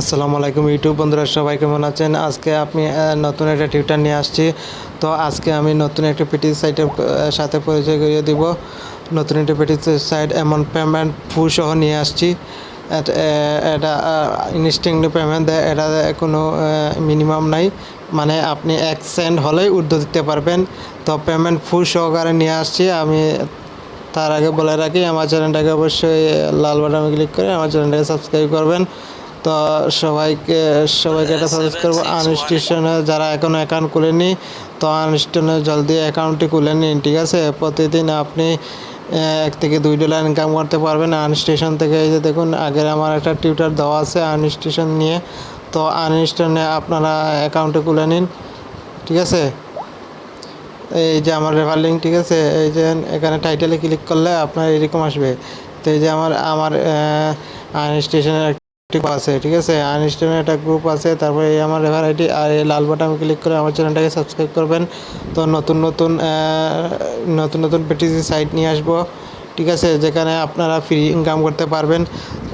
আসসালামু আলাইকুম ইউটিউব বন্ধুরা সবাই কেমন আছেন? আজকে আহ, নতুন একটা টিউটার নিয়ে আসছি। তো আজকে আমি নতুন একটা পিটি সাইটের সাথে পরিচয় করিয়ে দিব। নতুন একটা পিটি সাইট এমন পেমেন্ট ফু সহ নিয়ে আসছি। এটা ইনস্ট্যান্ট পেমেন্ট দেয়। এটা কোনো মিনিমাম নাই। মানে আপনি এক সেন্ট হলেই উর্ধ দিতে পারবেন। তো পেমেন্ট ফু সহকারে নিয়ে আসছি। আমি তার আগে বলে রাখি আমার চ্যানেলটাকে অবশ্যই লাল বাটনে ক্লিক করে আমার চ্যানেলটাকে সাবস্ক্রাইব করবেন। তো সবাইকে সবাইকে এটা সাজেস্ট করব আনস্টেশনে যারা এখনও অ্যাকাউন্ট খুলেনি তো আনস্টেশনে জলদি অ্যাকাউন্টটি খুলে নিন ঠিক আছে? প্রতিদিন আপনি এক থেকে দুই ডলার ইনকাম করতে পারবেন। আনস্টেশন থেকে এই যে দেখুন আগের আমার একটা টিউটার দেওয়া আছে আনস্টেশন নিয়ে। তো আনস্টেশনে আপনারা অ্যাকাউন্টে খুলে নিন ঠিক আছে? এই যে আমার রেফার লিঙ্ক ঠিক আছে? এই যে এখানে টাইটেলে ক্লিক করলে আপনার এরকম আসবে। তো এই যে আমার আমার আইন স্টেশনের একটি গ্রুপ আছে, ঠিক আছে? আইনস্টাইনের একটা গ্রুপ আছে, তারপরে এই আমার রেফার আইডি আর এই লাল বাটন ক্লিক করে আমার চ্যানেলটাকে সাবস্ক্রাইব করবেন। তো নতুন নতুন নতুন নতুন পেটিসি সাইট নিয়ে আসব, ঠিক আছে? যেখানে আপনারা ফ্রি ইনকাম করতে পারবেন।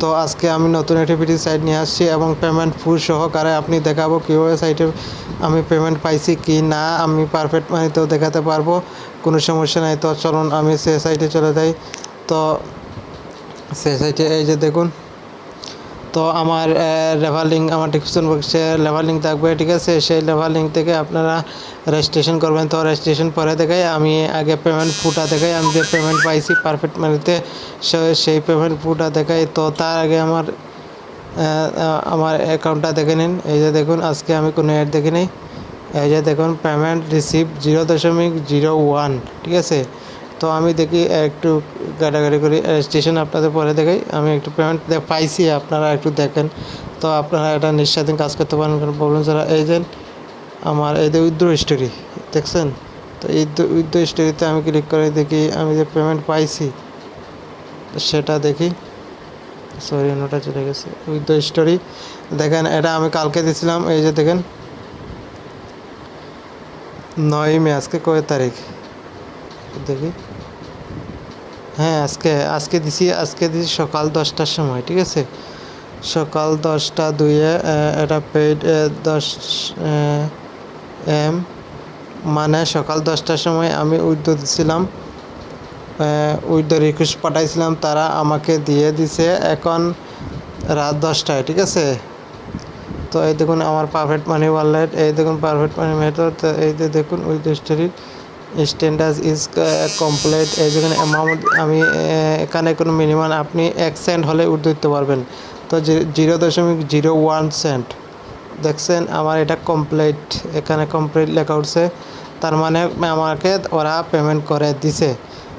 তো আজকে আমি নতুন একটি পিটি সাইট নিয়ে আসছি এবং পেমেন্ট ফুল সহকারে আপনি দেখাবো কীভাবে সাইটে আমি পেমেন্ট পাইছি কি না, আমি পারফেক্ট মানিতেও দেখাতে পারব। কোনো সমস্যা নাই। তো চলুন, আমি সে সাইটে চলে যাই। তো সে সাইটে এই যে দেখুন তো আমার লেভার লিঙ্ক আমার ডিসক্রিপশন বক্সে লেভার থাকবে, ঠিক আছে? সেই লেভার থেকে আপনারা রেজিস্ট্রেশন করবেন। তো রেজিস্ট্রেশন পরে দেখাই, আমি আগে পেমেন্ট ফুটা দেখাই। আমি যে পেমেন্ট পাইছি পারফেক্ট মানিতে সেই পেমেন্ট ফুটা দেখাই। তো তার আগে আমার আমার অ্যাকাউন্টটা দেখে নিন। এই যে দেখুন, আজকে আমি কোনো অ্যাড দেখি এই যে দেখুন পেমেন্ট রিসিভ জিরো দশমিক জিরো ওয়ান ঠিক আছে? তো আমি দেখি একটু গাড়াগাড়ি করি স্টেশন আপনাদের পরে দেখাই। আমি একটু পেমেন্ট পাইছি, আপনারা একটু দেখেন। তো আপনারা এটা নিঃস্বাধীন কাজ করতে পারেন, কোনো প্রবলেম ছাড়া। এই যে আমার এই যে উইথড্র স্টোরি দেখছেন? তো এই উইথড্র স্টোরিতে আমি ক্লিক করে দেখি, আমি যে পেমেন্ট পাইছি, সেটা দেখি। সরি নোটা চলে গেছে। উইথ স্টোরি দেখেন, এটা আমি কালকে দিছিলাম, এই যে দেখেন। নয় মে আজকে কয় তারিখ? দেখি। হ্যাঁ আজকে আজকে দিছি আজকে দিছি সকাল দশটার সময়, ঠিক আছে? সকাল দশটা দুইয়ে এটা পেইড দশ এম মানে সকাল দশটার সময় আমি উইথ দিছিলাম। দ্য রিকোয়েস্ট পাঠাইছিলাম, তারা আমাকে দিয়ে দিছে এখন রাত দশটায়, ঠিক আছে? তো এই দেখুন আমার পারফেক্ট মানি ওয়ালেট এই দেখুন পারফেক্ট মানি মেথড এই দেখুন with the story standard is complete এই দেখুন অ্যামাউন্ট আমি এখানে কোনো মিনিমাম আপনি এক সেন্ট হলে উঠে দিতে পারবেন। তো জিরো দশমিক জিরো ওয়ান সেন্ট দেখছেন, আমার এটা কমপ্লিট এখানে কমপ্লিট লেখা উঠছে। তার মানে আমাকে ওরা পেমেন্ট করে দিছে।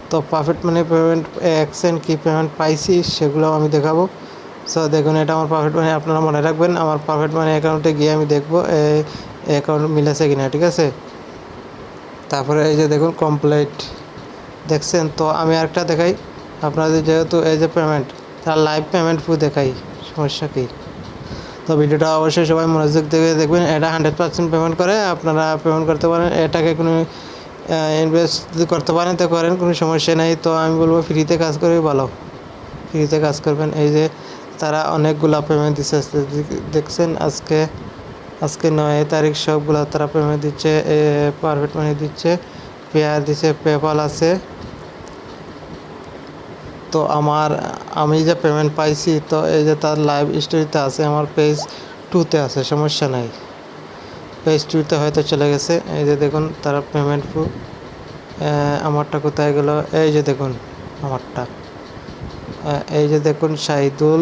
তো পারফেক্ট মানি পেমেন্ট এক সেন্ট কী পেমেন্ট পাইছি সেগুলো আমি দেখাবো। সো দেখুন, এটা আমার পারফেক্ট মানি আপনারা মনে রাখবেন, আমার পারফেক্ট মানি অ্যাকাউন্টে গিয়ে আমি দেখব অ্যাকাউন্ট মিলেছে কিনা, ঠিক আছে? তারপরে এই যে দেখুন কমপ্লিট দেখছেন? তো আমি আরেকটা দেখাই। আপনাদের যেহেতু এই যে পেমেন্ট তার লাইভ পেমেন্ট ফু দেখাই। সমস্যা কী? তো ভিডিওটা অবশ্যই সবাই মনোযোগ দিয়ে দেখবেন। এটা হান্ড্রেড পার্সেন্ট পেমেন্ট করে। আপনারা পেমেন্ট করতে পারেন। এটাকে কোনো ইনভেস্ট করতে পারেন, তো করেন। কোনো সমস্যা নেই। তো আমি বলব ফ্রিতে কাজ করে ভালো। ফ্রিতে কাজ করবেন। এই যে তারা অনেকগুলা পেমেন্ট দিচ্ছে দেখছেন? আজকে আজকে নয় তারিখ সবগুলো তারা পেমেন্ট দিচ্ছে পারফেক্ট মানি দিচ্ছে পেয়ার দিচ্ছে পেপাল আছে। তো আমার, আমি যে পেমেন্ট পাইছি, তো এই যে তার লাইভ স্টোরিতে আছে, আমার পেজ টুতে আছে, সমস্যা নাই। পেজ টুতে হয়তো চলে গেছে। এই যে দেখুন, তারা পেমেন্ট আমারটা কোথায় গেল? এই যে দেখুন, আমারটা। এই যে দেখুন, শাহিদুল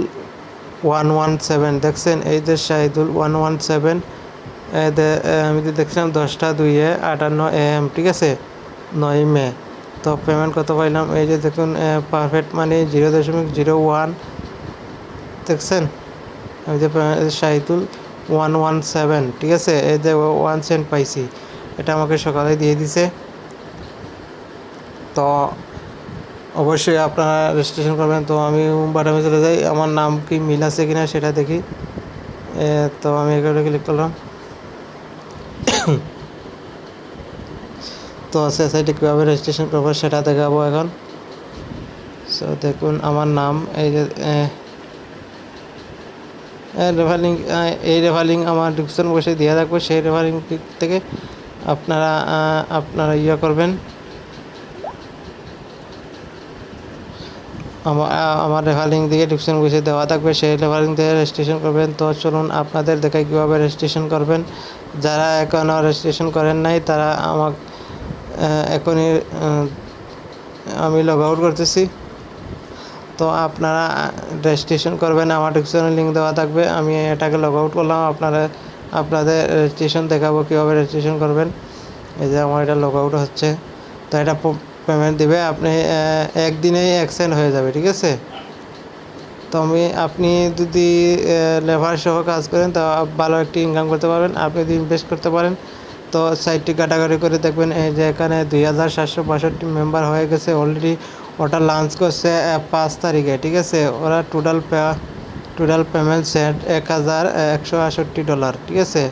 ওয়ান ওয়ান সেভেন দেখছেন? এই যে শাহিদুল ওয়ান ওয়ান সেভেন আমি তো দেখছিলাম দশটা দুইয়ে আটান্ন এম ঠিক আছে? নয় মে। তো পেমেন্ট কত পাইলাম? এই যে দেখুন পারফেক্ট মানে জিরো দশমিক জিরো ওয়ান দেখছেন? আমি যে শাহিদুল ওয়ান ওয়ান সেভেন ঠিক আছে? এই যে ওয়ান সেন্ট পাইছি। এটা আমাকে সকালে দিয়ে দিছে। তো অবশ্যই আপনারা রেজিস্ট্রেশন করবেন। তো আমি বাটামে চলে যাই। আমার নাম কি মিল আছে কিনা সেটা দেখি। তো আমি এখানে ক্লিক করলাম। তো সে সাইটে কীভাবে রেজিস্ট্রেশন করব সেটা দেখাবো এখন। সো দেখুন, আমার নাম, এই যে রেফারিং এই রেফারিং আমার ডিসক্রিপশন বসে দেওয়া থাকবে। সেই রেফারিং থেকে আপনারা আপনারা ইয়ে করবেন। আমার রেফারিং দিকে ডিসক্রিপশন বসে দেওয়া থাকবে। সেই রেফারিং দিয়ে রেজিস্ট্রেশন করবেন। তো চলুন আপনাদের দেখায় কীভাবে রেজিস্ট্রেশন করবেন। যারা এখনও রেজিস্ট্রেশন করেন নাই, তারা আমাকে এখনই আমি লগ আউট করতেছি। তো আপনারা রেজিস্ট্রেশন করবেন। আমার ডিসক্রিপশনে লিঙ্ক দেওয়া থাকবে। আমি এটাকে লগ আউট করলাম। আপনারা, আপনাদের রেজিস্ট্রেশন দেখাবো কীভাবে রেজিস্ট্রেশন করবেন। এই যে আমার এটা লগ আউট হচ্ছে। তো এটা পেমেন্ট দিবে, আপনি একদিনেই অ্যাকসেন্ট হয়ে যাবে, ঠিক আছে? তো আমি, আপনি যদি লেবার সহ কাজ করেন, তা ভালো একটি ইনকাম করতে পারবেন, আপনি যদি ইনভেস্ট করতে পারেন, তো সাইটটি কাটাকাটি করে দেখবেন, এই যে এখানে দুই হাজার সাতশো বাষট্টি মেম্বার হয়ে গেছে অলরেডি ওটা লঞ্চ করছে পাঁচ তারিখে, ঠিক আছে? ওরা টোটাল টোটাল পেমেন্ট সেট এক হাজার একশো আষট্টি ডলার ঠিক আছে?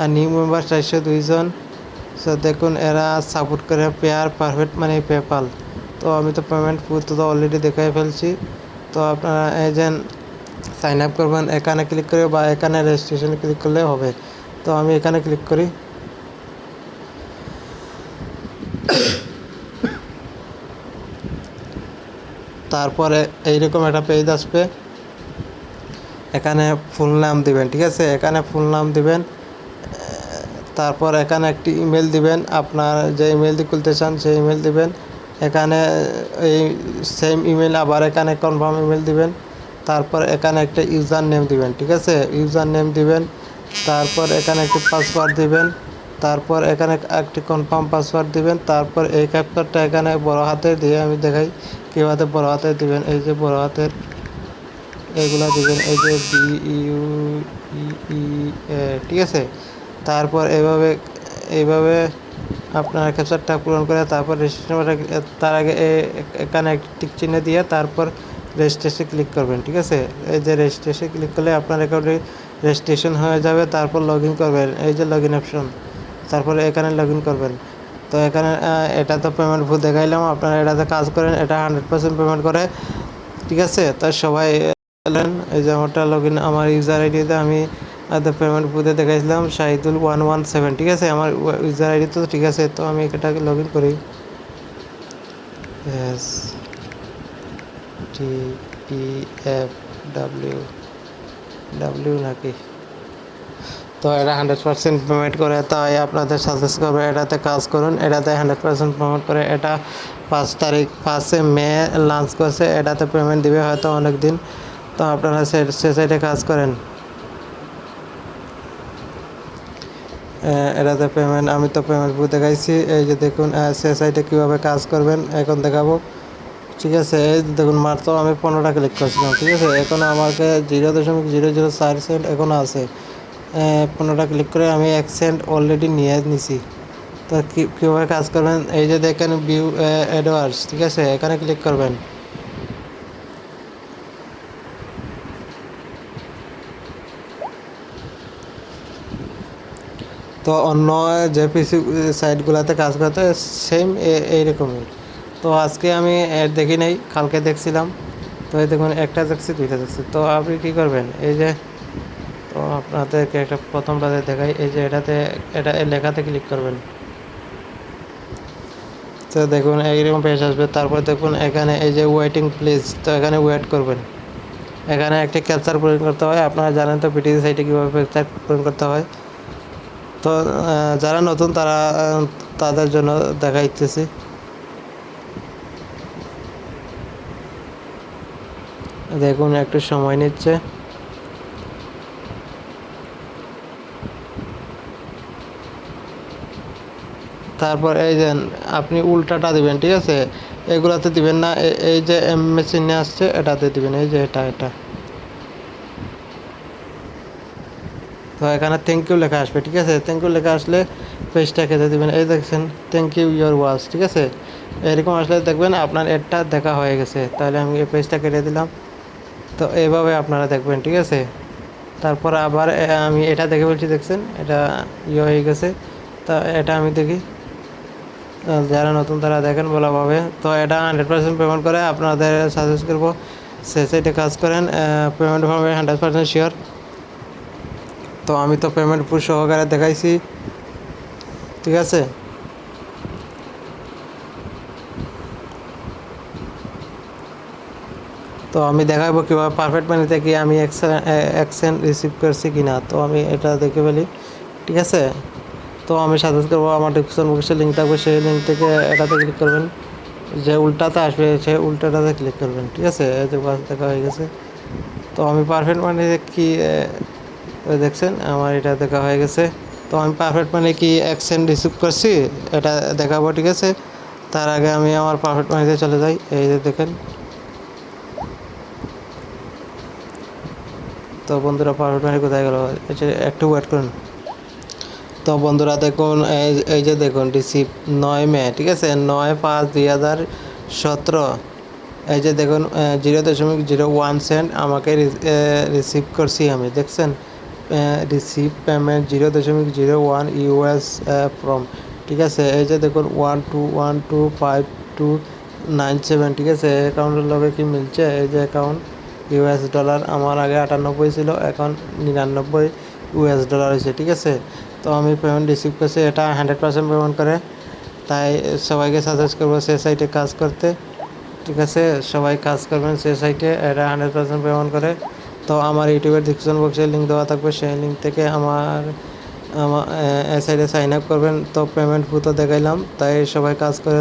আর নিউ মেম্বার চারশো দুইজন সো দেখুন, এরা সাপোর্ট করে পেয়ার পারফেক্ট মানে পেপাল তো আমি তো পেমেন্ট তো অলরেডি দেখাই ফেলছি। তো আপনারা এজেন্ট সাইন আপ করবেন, এখানে ক্লিক করে বা এখানে রেজিস্ট্রেশন ক্লিক করলে হবে। তো আমি এখানে ক্লিক করি। তারপরে এইরকম একটা পেজ আসবে। এখানে ফুল নাম দিবেন, ঠিক আছে? এখানে ফুল নাম দিবেন। তারপর এখানে একটি ইমেল দিবেন। আপনার যে ইমেল দিয়ে খুলতে চান, সেই ইমেল দিবেন। এখানে এই সেম ইমেল আবার এখানে কনফার্ম ইমেল দিবেন। তারপর এখানে একটা ইউজার নেম দিবেন, ঠিক আছে? ইউজার নেম দিবেন, তারপর এখানে একটি পাসওয়ার্ড দিবেন, তারপর এখানে একটি কনফার্ম পাসওয়ার্ড দিবেন, তারপর এই ক্যাপচারটা এখানে বড় হাতের দিয়ে আমি দেখাই, কীভাবে বড় হাতের দিবেন, এই যে বড় হাতের এগুলা দিবেন, এই যে বি ইউ ই ঠিক আছে? তারপর এইভাবে এইভাবে আপনার ক্যাপচারটা পূরণ করে তারপর রেজিস্ট্রেশন তার আগে এখানে একটি চিহ্ন দিয়ে তারপর রেজিস্ট্রেশনে ক্লিক করবেন, ঠিক আছে? এই যে রেজিস্ট্রেশনে ক্লিক করলে আপনার অ্যাকাউন্টে রেজিস্ট্রেশন হয়ে যাবে, তারপর লগ করবেন, এই যে লগ ইন অপশন তারপরে এখানে লগ করবেন। তো এখানে এটা তো পেমেন্ট ভুল দেখাইলাম, আপনারা এটাতে কাজ করেন, এটা হান্ড্রেড পার্সেন্ট পেমেন্ট করে, ঠিক আছে? তো সবাই এই যে আমারটা লগ ইন আমার ইউজার আইডিতে আমি পেমেন্ট বুথে দেখাইছিলাম, শাহিদুল ওয়ান ওয়ান সেভেন ঠিক আছে? আমার ইউজার আইডি তো ঠিক আছে, তো আমি এটাকে লগ ইন করি। S T P F W W নাকি? তো এটা হান্ড্রেড পার্সেন্ট পেমেন্ট করে, তাই আপনাদের সাজেস্ট করবে এটাতে কাজ করুন। এটাতে হান্ড্রেড পার্সেন্ট পেমেন্ট করে, এটা পাঁচ তারিখ, পাঁচে মে লঞ্চ করছে, এটাতে পেমেন্ট দিবে হয়তো অনেক দিন তো আপনারা সে সাইডে কাজ করেন। এটাতে পেমেন্ট আমি তো পেমেন্ট বুথ দেখাইছি এই যে দেখুন আহ, সে সাইডে কীভাবে কাজ করবেন এখন দেখাবো। ঠিক আছে এই দেখুন মাত্র আমি পনেরোটা ক্লিক করছিলাম ঠিক আছে? এখন আমাকে জিরো দশমিক জিরো জিরো চার সেন্ট এখন আছে। পনেরোটা ক্লিক করে আমি এক সেন্ট অলরেডি নিয়ে নিছি। তো কীভাবে কাজ করবেন? এই যে দেখেন ভিউ অ্যাডওয়ার্স ঠিক আছে? এখানে ক্লিক করবেন। তো অন্য যে পিসি সাইটগুলোতে কাজ করতে সেম এইরকমই। তো আজকে আমি অ্যাড দেখি নাই, কালকে দেখছিলাম। তো এই দেখুন, একটা দেখছি, দুইটা দেখছি। তো আপনি কী করবেন? এই যে, তো আপনাদেরকে একটা প্রথমটাতে দেখাই। এই যে এটাতে, এটা লেখাতে ক্লিক করবেন। তো দেখুন, এইরকম পেজ আসবে। তারপর দেখুন, এখানে এই যে ওয়েটিং প্লেস তো এখানে ওয়েট করবেন। এখানে একটি ক্যাপচার পূরণ করতে হয়। আপনারা জানেন তো পিটিসি সাইটে কীভাবে ক্যাপচার পূরণ করতে হয়। তো যারা নতুন তারা তাদের জন্য দেখা দেখাইতেছি। দেখুন, একটু সময় নিচ্ছে। তারপর এই যে আপনি উল্টাটা দিবেন, ঠিক আছে? এগুলাতে দিবেন না এই যে এম মেশিনে আসছে, এটাতে দিবেন, এই যে এটা এটা। তো এখানে থ্যাংক ইউ লেখা আসবে, ঠিক আছে? থ্যাংক ইউ লেখা আসলে পেজটা খেতে দেবেন। এই দেখছেন থ্যাংক ইউ ইয়োর ওয়াচ ঠিক আছে? এরকম আসলে দেখবেন আপনার এডটা দেখা হয়ে গেছে। তাহলে আমি এই পেজটা কেটে দিলাম। তো এইভাবে আপনারা দেখবেন, ঠিক আছে? তারপর আবার আমি এটা দেখে বলছি, দেখছেন? এটা ইয়ে হয়ে গেছে। তা এটা আমি দেখি। যারা নতুন তারা দেখেন বলাভাবে তো এটা হান্ড্রেড পার্সেন্ট পেমেন্ট করে আপনাদের সাজেস্ট করব। সে সাইডে কাজ করেন পেমেন্ট হবে হান্ড্রেড পার্সেন্ট শিওর তো আমি তো পেমেন্ট প্রুফ সহকারে দেখাইছি। ঠিক আছে? তো আমি দেখাবো কীভাবে পারফেক্ট মানিতে কি আমি অ্যাকশন রিসিভ করছি কি না তো আমি এটা দেখে ফেলি। ঠিক আছে? তো আমি সাজেস্ট করব আমার ডিসক্রিপশন বক্সে লিঙ্ক থাকবে, সেই লিঙ্ক থেকে এটাতে ক্লিক করবেন। যে উল্টাতে আসবে, সেই উল্টাটাতে ক্লিক করবেন। ঠিক আছে? দেখা হয়ে গেছে। তো আমি পারফেক্ট মানে কি ওই দেখছেন, আমার এটা দেখা হয়ে গেছে। তো আমি পারফেক্ট মানে কি অ্যাকসেন্ট রিসিভ করছি, এটা দেখাবো, ঠিক আছে? তার আগে আমি আমার পারফেক্ট মানিতে চলে যাই, এই যে দেখেন। তো বন্ধুরা পারফেক্ট মানি কোথায় গেল? একটু ওয়েট করুন। তো বন্ধুরা, দেখুন, এই যে দেখুন রিসিভ নয় মে, ঠিক আছে? নয় পাঁচ দুই হাজার সতেরো। এই যে দেখুন জিরো দশমিক জিরো ওয়ান সেন্ট আমাকে রিসিভ করছি আমি, দেখছেন? রিসিভ পেমেন্ট জিরো দশমিক জিরো ওয়ান ইউএস ফ্রম ঠিক আছে? এই যে দেখুন one two one two five two nine seven ঠিক আছে? অ্যাকাউন্টের লগে কি মিলছে? এই যে অ্যাকাউন্ট ইউএস ডলার আমার আগে আটানব্বই ছিল, এখন নিরানব্বই ইউএস ডলার হয়েছে, ঠিক আছে? তো আমি পেমেন্ট রিসিভ করছি, এটা হান্ড্রেড পার্সেন্ট পেমেন্ট করে। তাই সবাইকে সাজেস্ট করব সে সাইটে কাজ করতে, ঠিক আছে? সবাই কাজ করবেন সে সাইটে এটা হান্ড্রেড পার্সেন্ট পেমেন্ট করে। তো আমার ইউটিউবের ডিসক্রিপশন বক্সে লিঙ্ক দেওয়া থাকবে, সেই লিঙ্ক থেকে আমার আমার সাইটে সাইন আপ করবেন। তো পেমেন্ট তো দেখাইলাম, তাই সবাই কাজ করে,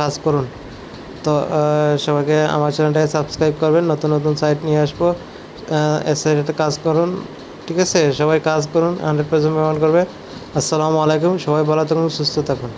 কাজ করুন। তো সবাইকে আমার চ্যানেলটাকে সাবস্ক্রাইব করবেন, নতুন নতুন সাইট নিয়ে আসব। এ সাইটে কাজ করুন, ঠিক আছে? সবাই কাজ করুন হান্ড্রেড পার্সেন্ট পেমেন্ট করবে। আসসালামু আলাইকুম, সবাই ভালো থাকুন, সুস্থ থাকুন।